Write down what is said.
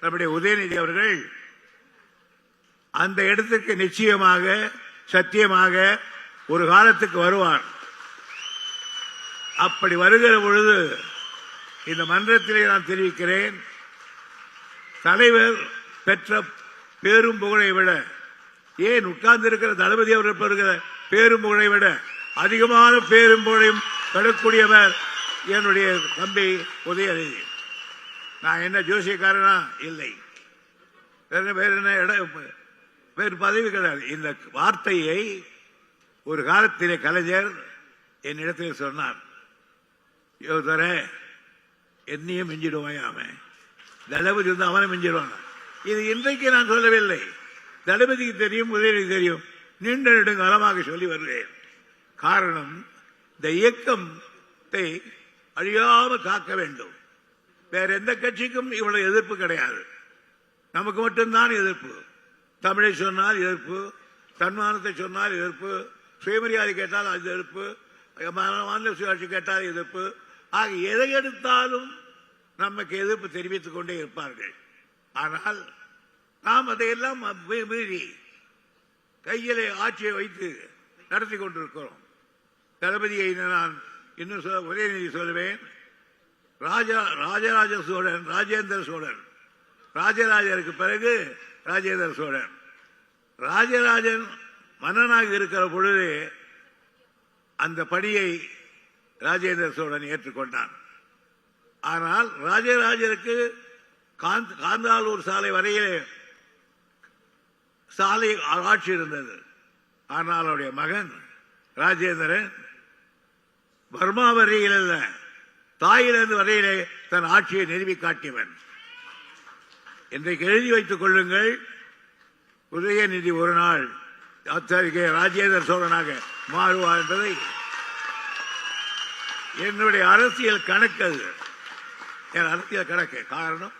நம்முடைய உதயநிதி அவர்கள் அந்த இடத்துக்கு நிச்சயமாக சத்தியமாக ஒரு காலத்துக்கு வருவார். அப்படி வருகிற பொழுது இந்த மன்றத்திலே நான் தெரிவிக்கிறேன் தலைவர் பெற்ற பேரும் புகழை விட ஏன் உட்கார்ந்து இருக்கிற தளபதி அவர்கள் பெறுகிற பேரும் புகழை விட அதிகமான பேரும் புகழையும் பெறக்கூடியவர் என்னுடைய தம்பி உதயநிதி. நான் என்ன ஜோசியக்காரனா? இல்லை. வேற என்ன- வேற என்ன இடம் வேறு பதவி கிடையாது. இந்த வார்த்தையை ஒரு காலத்திலே கலைஞர் என்னிடத்தில் சொன்னார். யோதர என்னையும் மிஞ்சிடுவான் அவன். தளபதி வந்து அவனை மிஞ்சிடுவான். இது இன்றைக்கு நான் சொல்லவில்லை. தளபதிக்கு தெரியும் உதயநிதி தெரியும். நீண்ட நெடுங்காலமாக சொல்லி வருகிறேன். காரணம் இந்த இயக்கத்தை அழியாமல் காக்க வேண்டும். வேற எந்த கட்சிக்கும் இவ்வளவு எதிர்ப்பு கிடையாது. நமக்கு மட்டும்தான் எதிர்ப்பு. தமிழை சொன்னால் எதிர்ப்பு தன்மானத்தை சொன்னால் எதிர்ப்பு சுயமரியாதை கேட்டால் அது எதிர்ப்பு மாநில சுயாட்சி கேட்டால் எதிர்ப்பு. ஆக எதை எடுத்தாலும் நமக்கு எதிர்ப்பு தெரிவித்துக் கொண்டே இருப்பார்கள். ஆனால் நாம் அதையெல்லாம் மீறி கையிலே ஆட்சியை வைத்து நடத்தி கொண்டிருக்கிறோம். தளபதியை நான் இன்னும் உதயநிதி சொல்லுவேன் ராஜா ராஜராஜ சோழன் ராஜேந்திர சோழன். ராஜராஜருக்கு பிறகு ராஜேந்திர சோழன். ராஜராஜன் மன்னனாக இருக்கிற பொழுது அந்த பணியை ராஜேந்திர சோழன் ஏற்றுக்கொண்டான். ஆனால் ராஜராஜருக்கு காந்த்- காந்தாலூர் சாலை வரையிலே சாலை ஆட்சி இருந்தது. ஆனால் அவருடைய மகன் ராஜேந்திரன் பர்மா வரையில் அல்ல தாயிலிருந்து வரையிலே தன் ஆட்சியை நிறுவி காட்டியவன். இன்றைக்கு எழுதி வைத்துக் கொள்ளுங்கள். உதயநிதி ஒரு நாள் அத்தகைய ராஜேந்திர சோழனாக மாறுவார் என்பதை. என்னுடைய அரசியல் கணக்கு அது. என் அரசியல் கணக்கு. காரணம்?